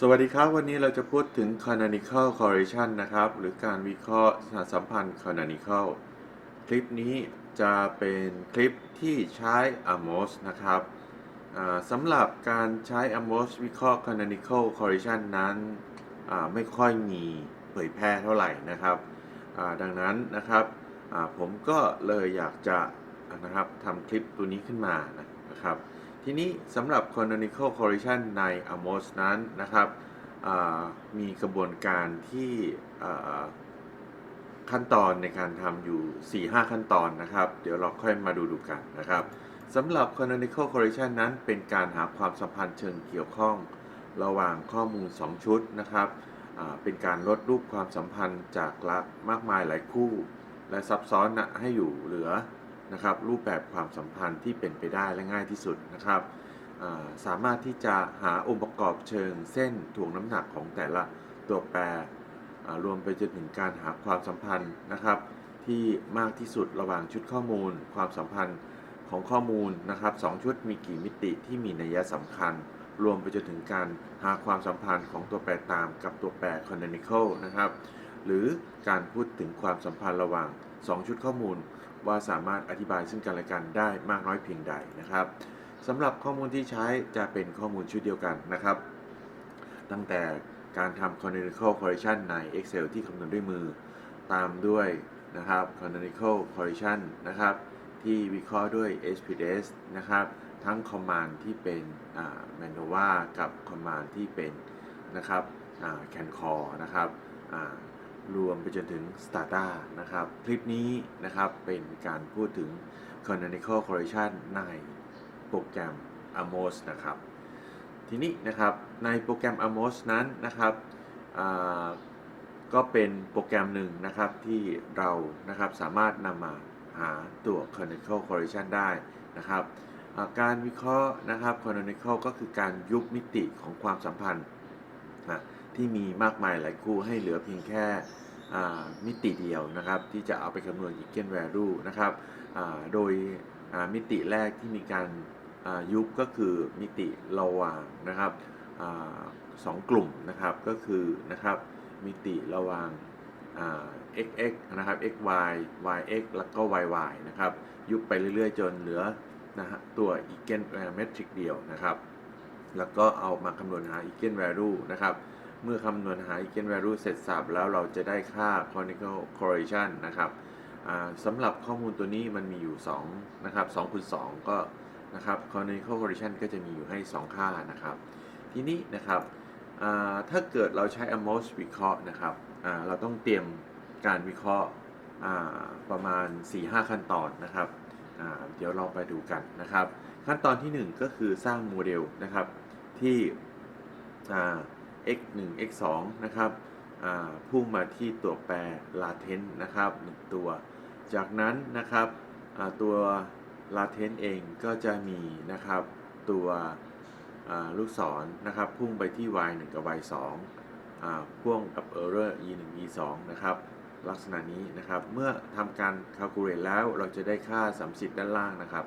สวัสดีครับ วันนี้เราจะพูดถึง canonical correlation นะครับ หรือการวิเคราะห์สหสัมพันธ์ canonical คลิปนี้จะเป็นคลิปที่ใช้ Amos นะครับสำหรับการใช้ Amos วิเคราะห์ canonical correlation นั้นไม่ค่อยมีเผยแพร่เท่าไหร่นะครับ ดังนั้นนะครับผมก็เลยอยากจะนะครับทำคลิปตัวนี้ขึ้นมานะครับ ทีนี้สำหรับ canonical correlation ใน Amos นั้นนะครับมีกระบวนการที่ขั้นตอนในการทำอยู่ 4-5 ขั้นตอนนะครับ เดี๋ยวเราค่อยมาดูดูกันนะครับสำหรับ canonical correlation นั้นเป็นการหาความสัมพันธ์เชิงเกี่ยวข้องระหว่างข้อมูล 2 ชุดนะครับ เป็นการลดรูปความสัมพันธ์จากละมากมายหลายคู่ และซับซ้อนนะให้อยู่เหลือ นะครับรูปแบบความสัมพันธ์ที่เป็นไปได้และง่ายที่สุดนะครับสามารถที่จะหาองค์ประกอบเชิงเส้นถ่วงน้ำหนักของแต่ละตัวแปรรวมไปจนถึงการหาความสัมพันธ์นะครับ ที่มากที่สุดระหว่างชุดข้อมูล ความสัมพันธ์ของข้อมูลนะครับสองชุดมีกี่มิติที่มีนัยสำคัญ รวมไปจนถึงการหาความสัมพันธ์ของตัวแปรตามกับตัวแปร canonical นะครับ หรือการพูดถึงความสัมพันธ์ระหว่าง 2 ชุดข้อมูล ว่าสามารถอธิบายซึ่งกันและกันได้มากน้อยเพียงใดนะครับสำหรับข้อมูลที่ใช้จะเป็นข้อมูลชุดเดียวกันนะครับ ตั้งแต่การทำ canonical correlation ใน Excel ที่คำนวณด้วยมือ ตามด้วยนะครับ canonical correlation นะครับ ที่วิเคราะห์ด้วย SPSS นะครับ ทั้ง command ที่เป็น manova กับ command ที่เป็นนะครับ can call นะครับ รวมไปจนถึง Stata นะครับ คลิปนี้นะครับเป็นการพูดถึง canonical correlation ในโปรแกรม Amos นะครับ ทีนี้นะครับในโปรแกรม Amos นั้นนะครับก็เป็นโปรแกรมหนึ่งนะครับที่เรานะครับสามารถนำมาหาตัว canonical correlation ได้นะครับ การวิเคราะห์นะครับ canonical ก็คือการยุบมิติของความสัมพันธ์ ที่มีมากมายหลายคู่ให้เหลือเพียงแค่มิติเดียวนะครับ ที่จะเอาไปคำนวณ eigenvalue นะครับโดยมิติแรกที่มีการยุบก็คือมิติระหว่างนะครับอสองกลุ่มนะครับก็คือนะครับมิติระหว่าง x x นะครับ x y y x แล้วก็ y y นะครับ ยุบไปเรื่อยๆ จนเหลือนะฮะตัว eigenmetric เดียวนะครับ แล้วก็เอามาคำนวณหา eigenvalue นะครับ เมื่อคำนวณหา eigenvalue เสร็จสับแล้วเราจะได้ค่า canonical correlation นะครับสำหรับข้อมูลตัวนี้มันมีอยู่2นะครับ2คูณ2ก็นะครับ canonical correlation ก็จะมีอยู่ให้ 2 ค่านะครับ ทีนี้นะครับถ้าเกิดเราใช้ Amos วิเคราะห์นะครับเราต้องเตรียมการวิเคราะห์ประมาณ 4-5 ขั้นตอนนะครับเดี๋ยวเราไปดูกันนะครับ ขั้นตอนที่ 1 ก็คือสร้างโมเดลนะครับที่ x 1 x 2นะครับพุ่งมาที่ตัวแปร latent นะครับ1ตัว จากนั้นนะครับตัว latent เองก็จะมีนะครับตัวลูกศรนะครับพุ่งไปที่ y 1กับ y 2พ่วงกับ error e 1 e 2นะครับลักษณะนี้นะครับ เมื่อทำการ calculate แล้วเราจะได้ค่าสัมสิทธิ์ด้านล่างนะครับ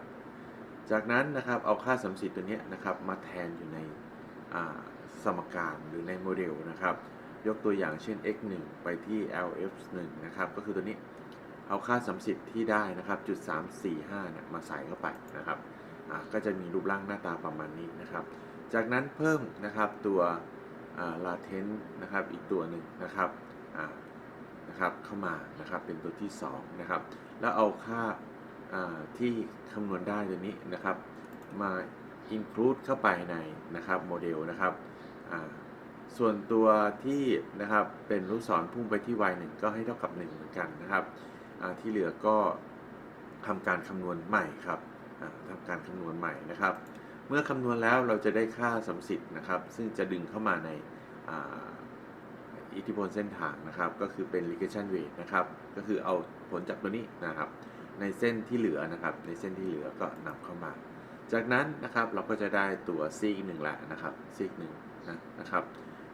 จากนั้นนะครับเอาค่าสัมสิทธิ์ตัวนี้นะครับมาแทนอยู่ใน สมการหรือในโมเดลนะครับ ยกตัวอย่างเช่น x 1ไปที่ lf 1นะครับ ก็คือตัวนี้เอาค่าสัมสิทธิ์ที่ได้นะครับจุด345เนี่ยมาใส่เข้าไปนะครับก็จะมีรูปร่างหน้าตาประมาณนี้นะครับ จากนั้นเพิ่มนะครับตัวอ่า latent นะครับอีกตัวหนึ่งนะครับนะครับเข้ามานะครับเป็นตัวที่2นะครับแล้วเอาค่าที่คำนวณได้ตัวนี้นะครับมา include เข้าไปในนะครับโมเดลนะครับ ส่วนตัวที่นะครับเป็นลูกศรพุ่งไปที่ y 1ก็ให้เท่ากับ 1 เหมือนกันนะครับ ที่เหลือก็ทำการคำนวณใหม่ครับทำการคำนวณใหม่นะครับ เมื่อคำนวณแล้วเราจะได้ค่าสัมสิทธิ์นะครับ ซึ่งจะดึงเข้ามาในอิทธิพลเส้นทางนะครับ ก็คือเป็น regression weight นะครับ ก็คือเอาผลจากตัวนี้นะครับ ในเส้นที่เหลือนะครับ ในเส้นที่เหลือก็นำเข้ามา จากนั้นนะครับเราก็จะได้ตัวซีกหนึ่งแหละนะครับซีกหนึ่ง นะครับ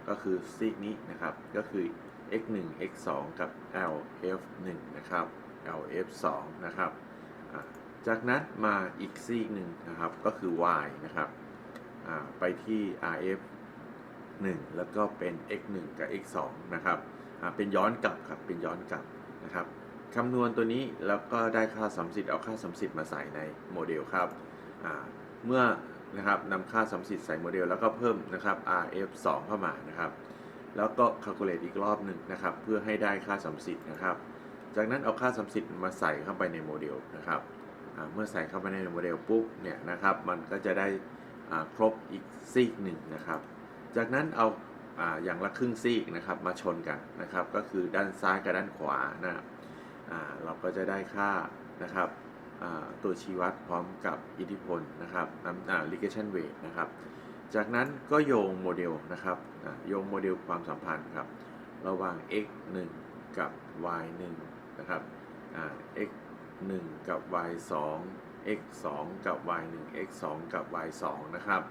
ก็คือซีกนี้นะครับ ก็คือ x 1 x 2กับ lf 1นะครับ lf 2นะครับ จากนั้นมาอีกซีกหนึ่งนะครับ ก็คือ y นะครับ ไปที่ rf 1แล้วก็เป็น x 1กับ x 2นะครับ เป็นย้อนกลับครับ เป็นย้อนกลับนะครับคำนวณตัวนี้แล้วก็ได้ค่าสัมสิทธิ์เอาค่าสัมสิทธิ์มาใส่ในโมเดลครับ เมื่อ นะครับนำค่าสัมสิทธิ์ใส่โมเดล แล้วก็เพิ่มนะครับ rf 2 เข้ามานะครับ แล้วก็ calculate อีกรอบหนึ่งนะครับ เพื่อให้ได้ค่าสัมสิทธิ์นะครับ จากนั้นเอาค่าสัมสิทธิ์มาใส่เข้าไปในโมเดลนะครับเมื่อใส่เข้าไปในโมเดลปุ๊บเนี่ยนะครับมันก็จะได้ครบอีกซีกหนึ่งนะครับ จากนั้นเอาอย่างละครึ่งซีกนะครับมาชนกันนะครับ ก็คือด้านซ้ายกับด้านขวานะเราก็จะได้ค่านะครับ ตัวชี้วัดพร้อมกับอิทธิพลนะครับน้ำอ่า regression weight นะครับ จากนั้นก็โยงโมเดลนะครับโยงโมเดลความสัมพันธ์ครับ ระหว่าง x 1 กับ y 1นะครับ x 1 กับ y 2 x 2 กับ y 1 x 2 กับ y 2นะครับ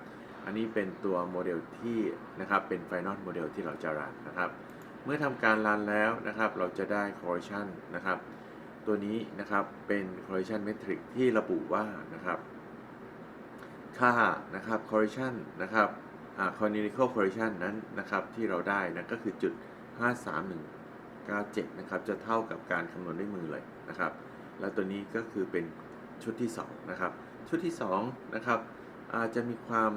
อันนี้เป็นตัวโมเดลที่นะครับ เป็น Final โมเดลที่เราจะรันนะครับ เมื่อทำการรันแล้วนะครับ เราจะได้ correlation นะครับ ตัวนี้นะครับเป็น correlation metric ที่ระบุว่านะครับ ค่านะครับ correlation นะครับอ่า canonical correlation นั้นนะครับที่เราได้นะก็คือจุด 53197 นะครับ จะเท่ากับการคำนวณด้วยมือเลยนะครับ แล้วตัวนี้ก็คือเป็นชุดที่ 2 นะครับ ชุดที่ 2 นะครับอาจจะมีความ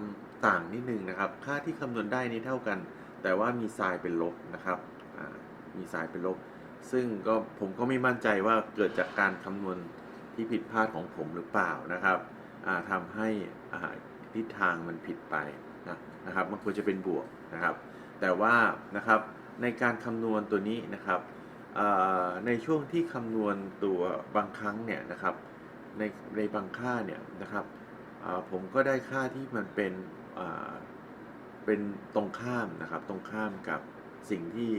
ต่างนิดนึงนะครับ ค่าที่คำนวณได้นี้เท่ากัน แต่ว่ามีไซน์เป็นลบนะครับมีไซน์เป็นลบ ซึ่งก็ผมก็ไม่มั่นใจว่าเกิดจากการคำนวณที่ผิดพลาดของผมหรือเปล่านะครับทำให้ทิศทางมันผิดไปนะนะครับมันควรจะเป็นบวกนะครับ แต่ว่านะครับในการคำนวณตัวนี้นะครับในช่วงที่คำนวณตัวบางครั้งเนี่ยนะครับในในบางค่าเนี่ยนะครับผมก็ได้ค่าที่มันเป็นเป็นตรงข้ามนะครับ ตรงข้ามกับสิ่งที่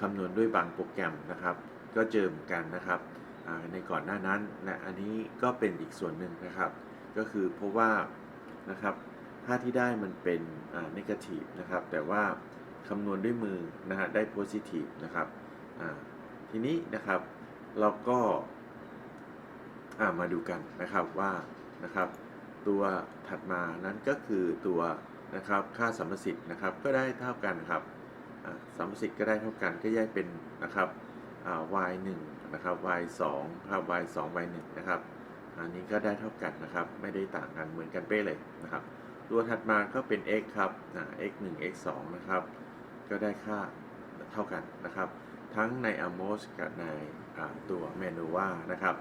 คำนวณด้วยบางโปรแกรมนะครับ ก็เจอเหมือนกันนะครับในก่อนหน้านั้นนะอันนี้ก็เป็นอีกส่วนหนึ่งนะครับ ก็คือเพราะว่านะครับค่าที่ได้มันเป็นอ่า negative นะครับ แต่ว่าคำนวณด้วยมือนะฮะได้ positive นะครับทีนี้นะครับเราก็ามาดูกันนะครับว่านะครับตัวถัดมานั้นก็คือตัวนะครับค่าสัมประสิทธิ์นะครับก็ได้เท่ากันครับ สัมประสิทธิ์ก็ได้เท่ากันก็แยกเป็นนะครับ y 1นะครับ y 2ครับ y 2 y 1นะครับอันนี้ก็ได้เท่ากันนะครับ ไม่ได้ต่างกันเหมือนกันเป๊ะเลยนะครับ ตัวถัดมาก็เป็น x ครับอ่า x 1 x 2นะครับ ก็ได้ค่าเท่ากันนะครับ ทั้งใน Amos กับในตัว Manova นะครับ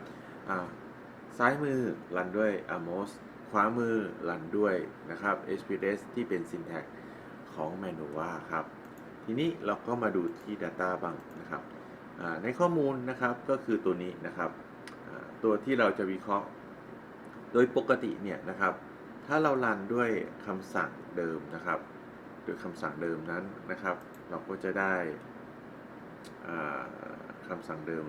ซ้ายมือรันด้วย Amos ขวามือรันด้วยนะครับ Express ที่เป็น syntax ของ Manova ครับ ทีนี้เราก็มาดูที่ Data บ้างนะครับในข้อมูลนะครับก็คือตัวนี้นะครับตัวที่เราจะวิเคราะห์ โดยปกติเนี่ยนะครับ ถ้าเรารันด้วยคำสั่งเดิมนะครับโดยคำสั่งเดิมนั้นนะครับ เราก็จะได้อ่าคำสั่งเดิม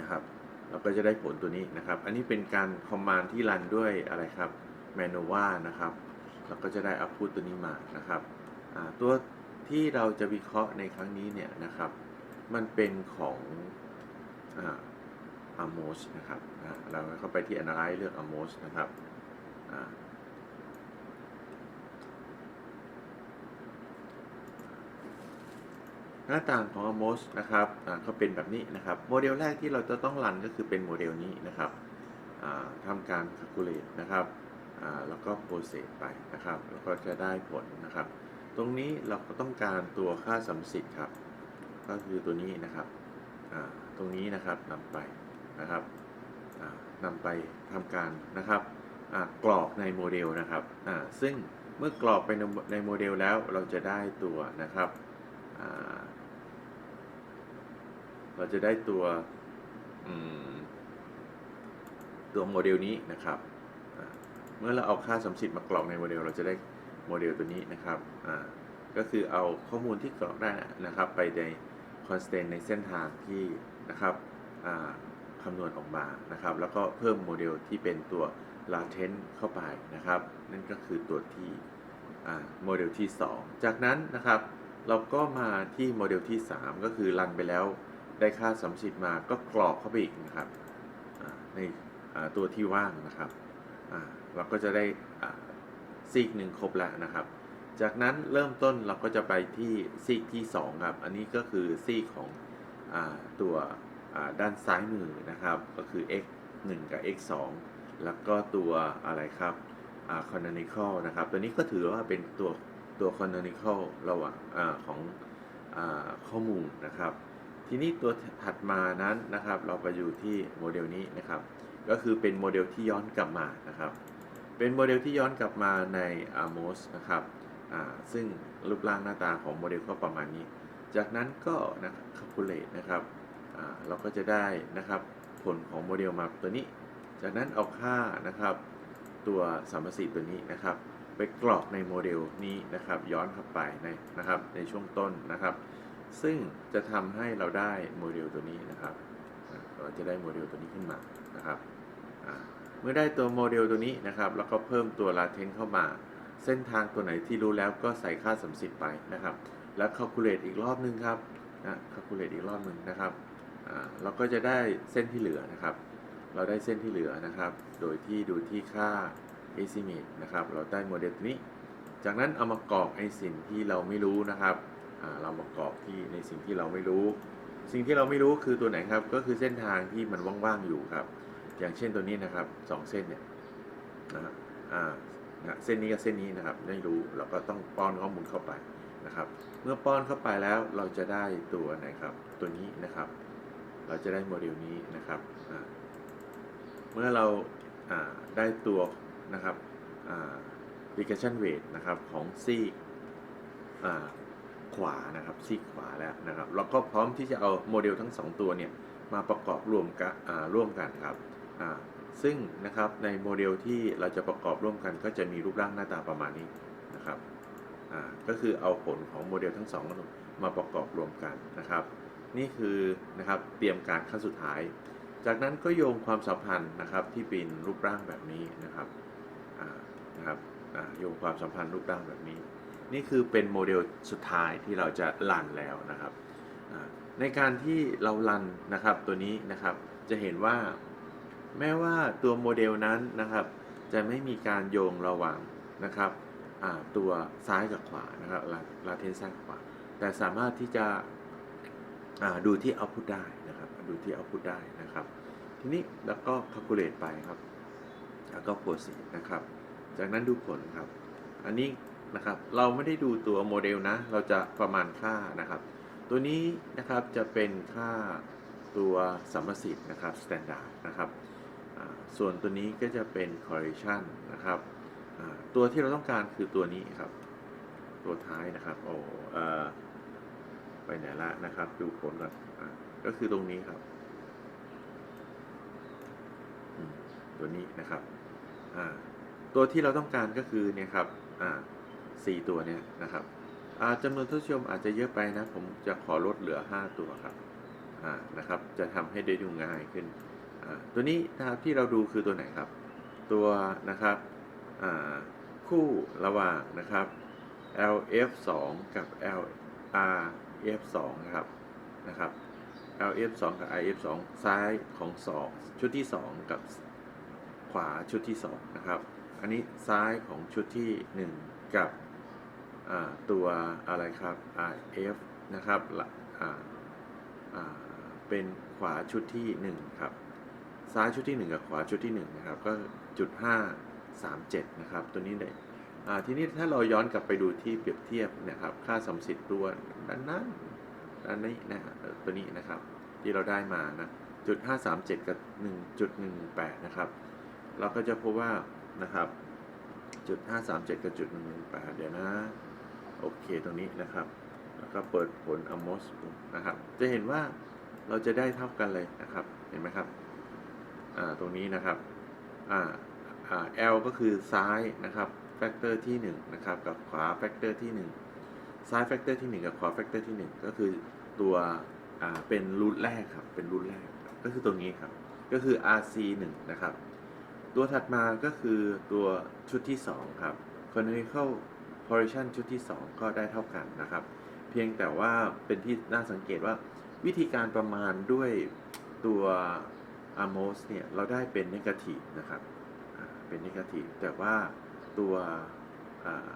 นะครับ เราก็จะได้ผลตัวนี้นะครับ อันนี้เป็นการคอมมานด์ที่รันด้วยอะไรครับ Manova นะครับ เราก็จะได้ output ตัวนี้มานะครับ ตัวที่เราจะวิเคราะห์ในครั้งนี้เนี่ยนะครับ มันเป็นของอ่า Amos นะครับอ่าเราเข้าไปที่ Analyze เลือก Amos นะครับหน้าต่างของ Amos นะครับอ่าก็เป็นแบบนี้นะครับ โมเดลแรกที่เราจะต้องรันก็คือเป็นโมเดลนี้นะครับอ่าทำการ calculate นะครับแล้วก็ process ไปนะครับ แล้วก็จะได้ผลนะครับ ตรงนี้เราก็ต้องการตัวค่าสัมสิทธิ์ครับ ก็คือตัวนี้นะครับ ตรงนี้นะครับนำไปนะครับอ่านำไปทำการนะครับกรอกในโมเดลนะครับซึ่งเมื่อกรอกไปในโมเดลแล้วเราจะได้ตัวนะครับ เราจะได้ตัวตัวโมเดลนี้นะครับ เมื่อเราเอาค่าสัมสิทธิ์มากรอกในโมเดลเราจะได้ โมเดลตัวนี้นะครับอ่าก็คือเอาข้อมูลที่กรอกได้นะครับ ไปใน constant ในเส้นทางที่นะครับคำนวณออกมานะครับ แล้วก็เพิ่มโมเดลที่เป็นตัว latent เข้าไปนะครับ นั่นก็คือตัวที่โมเดลที่ 2 จากนั้นนะครับ เราก็มาที่โมเดลที่ 3 ก็คือรันไปแล้วได้ค่าสัมสิทธิ์มาก็กรอกเข้าไปอีกนะครับในตัวที่ว่างนะครับเราก็จะได้ ซีกหนึ่งครบแล้วนะครับ จากนั้นเริ่มต้นเราก็จะไปที่ซีกที่2ครับ อันนี้ก็คือซีกของอตัวด้านซ้ายมือนะครับ ก็คือ x 1 กับ x 2แล้วก็ตัวอะไรครับคอ่า canonical นะครับ ตัวนี้ก็ถือว่าเป็นตัวตัว canonical ระหว่างอของอข้อมูลนะครับ ทีนี้ตัวถัดมานั้นนะครับ เราไปอยู่ที่โมเดลนี้นะครับ ก็คือเป็นโมเดลที่ย้อนกลับมานะครับ เป็นโมเดลที่ย้อนกลับมาใน Amos นะครับซึ่งรูปร่างหน้าตาของโมเดลก็ประมาณนี้ จากนั้นก็นะครับ calculate นะครับเราก็จะได้นะครับผลของโมเดลมาตัวนี้ จากนั้นเอาค่านะครับตัวสมสิทธิ์ตัวนี้นะครับ ไปกรอกในโมเดลนี้นะครับ ย้อนเข้าไปในนะครับในช่วงต้นนะครับ ซึ่งจะทำให้เราได้โมเดลตัวนี้นะครับเราจะได้โมเดลตัวนี้ขึ้นมานะครับ มื่อได้ตัวโมเดลตัวนี้นะครับ แล้วก็เพิ่มตัว latent เข้ามา เส้นทางตัวไหนที่รู้แล้วก็ใส่ค่าสมสิทธิ์ไปนะครับ แล้ว calculate อีกรอบนึงครับนะ calculate อีกรอบนึงนะครับอ่าเราก็จะได้เส้นที่เหลือนะครับ เราได้เส้นที่เหลือนะครับ โดยที่ดูที่ค่า estimate นะครับ เราได้โมเดลตัวนี้ จากนั้นเอามากรอกไอสิ่งที่เราไม่รู้นะครับอ่าเรามากรอกที่ในสิ่งที่เราไม่รู้ สิ่งที่เราไม่รู้คือตัวไหนครับ ก็คือเส้นทางที่มันว่างๆอยู่ครับ อย่างเช่นตัวนี้นะครับสองเส้นเนี่ยนะครับอ่านะเส้นนี้กับเส้นนี้นะครับไม่รู้เราก็ต้องป้อนข้อมูลเข้าไปนะครับ เมื่อป้อนเข้าไปแล้วเราจะได้ตัวไหนครับ ตัวนี้นะครับ เราจะได้โมเดลนี้นะครับเมื่อเราได้ตัวนะครับ regression weight นะครับของซีกขวานะครับซีกขวาแล้วนะครับ เราก็พร้อมที่จะเอาโมเดลทั้งสองตัวเนี่ยมาประกอบรวมกันร่วมกันครับ ซึ่งนะครับในโมเดลที่เราจะประกอบร่วมกันก็จะมีรูปร่างหน้าตาประมาณนี้นะครับก็คือเอาผลของโมเดลทั้งสองมาประกอบรวมกันนะครับ นี่คือนะครับเตรียมการขั้นสุดท้าย จากนั้นก็โยงความสัมพันธ์นะครับที่เป็นรูปร่างแบบนี้นะครับนะครับโยงความสัมพันธ์รูปร่างแบบนี้ นี่คือเป็นโมเดลสุดท้ายที่เราจะรันแล้วนะครับในการที่เรารันนะครับตัวนี้นะครับจะเห็นว่า แม้ว่าตัวโมเดลนั้นนะครับ จะไม่มีการโยงระหว่างนะครับตัวซ้ายกับขวานะครับลาเทนซ้ายกับขวา แต่สามารถที่จะดูที่ output ได้นะครับ ดูที่ output ได้นะครับ ทีนี้แล้วก็ calculate ไปครับ แล้วก็ proceed นะครับ จากนั้นดูผลครับ อันนี้นะครับเราไม่ได้ดูตัวโมเดลนะ เราจะประมาณค่านะครับ ตัวนี้นะครับจะเป็นค่าตัวสัมประสิทธิ์นะครับ standard นะครับ ส่วนตัวนี้ก็จะเป็น correlation นะครับตัวที่เราต้องการคือตัวนี้ครับ ตัวท้ายนะครับโอ้ไปไหนละนะครับ ดูผลก่อนอก็คือตรงนี้ครับ ตัวนี้นะครับตัวที่เราต้องการก็คือเนี่ยครับสี่ตัวเนี่ยนะครับจำนวนท่านผู้ชมอาจจะเยอะไปนะ ผมจะขอลดเหลือ 5 ตัวครับนะครับ จะทำให้ได้ดูง่ายขึ้น ตัวนี้นะครับที่เราดูคือตัวไหนครับ ตัวนะครับคู่ระหว่างนะครับ LF2 กับ LRF2 นะครับนะครับ LF2 กับ IF2 ซ้ายของ2ชุดที่ 2 กับขวาชุดที่ 2 นะครับ อันนี้ซ้ายของชุดที่ 1 กับตัวอะไรครับ RF นะครับละเป็นขวาชุดที่ 1 ครับ ซ้ายชุดที่ 1 กับขวาชุดที่1นะครับก็จุด5 3 7นะครับตัวนี้เลยอ่าทีนี้ถ้าเราย้อนกลับไปดูที่เปรียบเทียบนะครับค่าสมสิทธิ์ตัวด้านนั้นด้านนี้นะตัวนี้นะครับที่เราได้มานะจุด537 กับ 1.118นะครับเราก็จะพบว่านะครับจุด537 กับจุด118เดี๋ยวนะโอเคตรงนี้นะครับแล้วก็เปิดผล Amos ดูนะครับจะเห็นว่าเราจะได้เท่ากันเลยนะครับ เห็นไหมครับ ตรงนี้นะครับอ L ก็คือซ้ายนะครับแฟกเตอร์ที่1นะครับกับขวาแฟกเตอร์ที่ 1 ซ้ายแฟกเตอร์ที่ 1 กับขวาแฟกเตอร์ที่ 1 ก็คือตัวเป็นรูทแรกครับเป็นรูทแรกก็คือตรงนี้ครับก็คือ RC 1นะครับ ตัวถัดมาก็คือตัวชุดที่ 2 ครับ canonical correlation ชุดที่ 2 ก็ได้เท่ากันนะครับ เพียงแต่ว่าเป็นที่น่าสังเกตว่าวิธีการประมาณด้วยตัว Amos เนี่ย เราได้เป็น negative นะครับ เป็น negative แต่ว่าตัวอ่า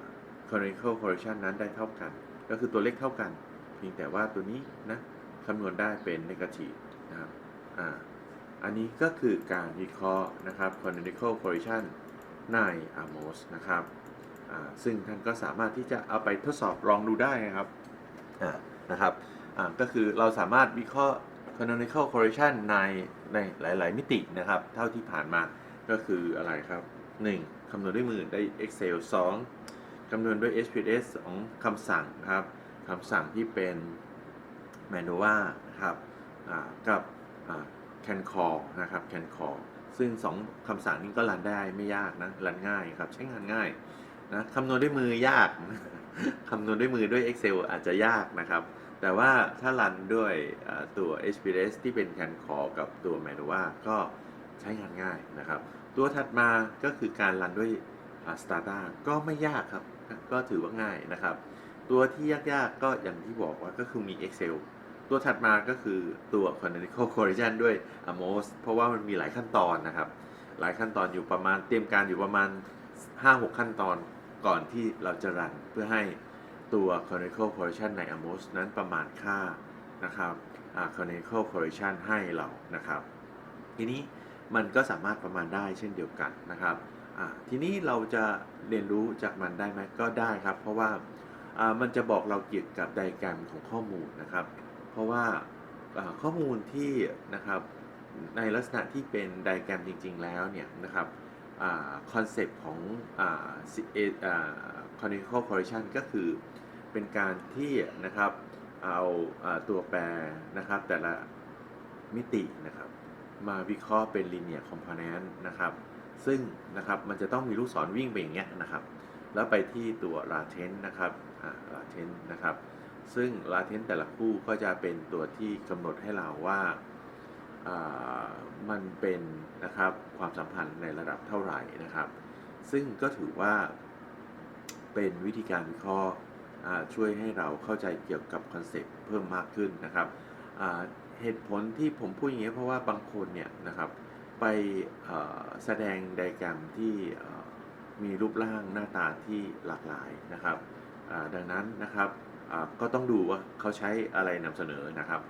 canonical correction นั้นได้เท่ากัน ก็คือตัวเลขเท่ากัน เพียงแต่ว่าตัวนี้นะคำนวณได้เป็น negative นะครับอ่าอันนี้ก็คือการวิเคราะห์นะครับ canonical correlation ใน AMOS นะครับ ซึ่งท่านก็สามารถที่จะเอาไปทดสอบลองดูได้นะครับนะครับ ก็คือเราสามารถวิเคราะห์ canonical correlation ในในหลาย ๆ มิตินะครับ เท่าที่ผ่านมาก็คืออะไรครับ 1. คำนวณด้วยมือได้ Excel 2. คำนวณด้วย SPSS ของคำสั่งครับคำสั่งที่เป็น Manova นะครับกับ can call นะครับ can call ซึ่ง 2คำสั่งนี้ก็รันได้ไม่ยากนะรันง่ายครับใช้งานง่ายนะคำนวณด้วยมือยาก คำนวณด้วยมือด้วย Excel อาจจะยากนะครับ แต่ว่าถ้ารันด้วยตัว SPSS ที่เป็น can call กับตัว Manova ก็ใช้งานง่ายนะครับ ตัวถัดมาก็คือการรันด้วย Stata ก็ไม่ยากครับ ก็ถือว่าง่ายนะครับ ตัวที่ยากๆก็อย่างที่บอกว่าก็คือมี Excel ตัวถัดมาก็คือตัว Canonical Correlation ด้วย Amos เพราะว่ามันมีหลายขั้นตอนนะครับ หลายขั้นตอนอยู่ประมาณเตรียมการอยู่ประมาณ 5-6 ขั้นตอนก่อนที่เราจะรันเพื่อให้ ตัว Canonical Correlation ใน Amos นั้นประมาณค่านะครับอ่า Canonical Correlation ให้เรานะครับ ทีนี้มันก็สามารถประมาณได้เช่นเดียวกันนะครับ ทีนี้เราจะเรียนรู้จากมันได้ไหมก็ได้ครับ เพราะว่ามันจะบอกเราเกี่ยวกับไดแกรมของข้อมูลนะครับ เพราะว่าอ่าข้อมูลที่นะครับในลักษณะที่เป็นไดแกรมจริง ๆ แล้วเนี่ยนะครับคอนเซปต์ของ อ่าเออ่า canonical correlation ก็คือเป็นการที่นะครับเอาอตัวแปรนะครับแต่ละมิตินะครับมาวิเคราะห์เป็น linear component นะครับ ซึ่งนะครับมันจะต้องมีลูกศรวิ่งไปอย่างเงี้ยนะครับ แล้วไปที่ตัว latent นะครับอ่า latent นะครับ ซึ่ง latent แต่ละคู่ก็จะเป็นตัวที่กำหนดให้เราว่ามันเป็นนะครับความสัมพันธ์ในระดับเท่าไหร่นะครับ ซึ่งก็ถือว่า เป็นวิธีการวิเคราะห์อ่ช่วยให้เราเข้าใจเกี่ยวกับคอนเซ็ปต์เพิ่มมากขึ้นนะครับเหตุผลที่ผมพูดอย่างนี้เพราะว่าบางคนเนี่ยนะครับไปแสดงไดแกรมที่มีรูปร่างหน้าตาที่หลากหลายนะครับดังนั้นนะครับก็ต้องดูว่าเขาใช้อะไรนำเสนอนะครับ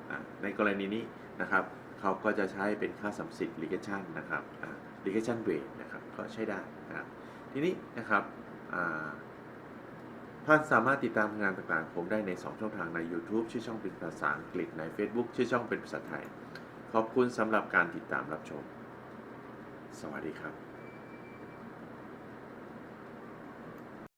ในกรณีนี้นะครับเขาก็จะใช้เป็นค่าสัมสิทธิ์ regression นะครับ regression rate นะครับก็ใช้ได้นะครับทีนี้นะครับ ท่านสามารถติดตามงานต่างๆ ผมได้ใน 2 ช่องทางใน YouTube ชื่อช่องเป็นภาษาอังกฤษใน Facebook ชื่อช่องเป็นภาษาไทย ขอบคุณสำหรับการติดตามรับชม สวัสดีครับ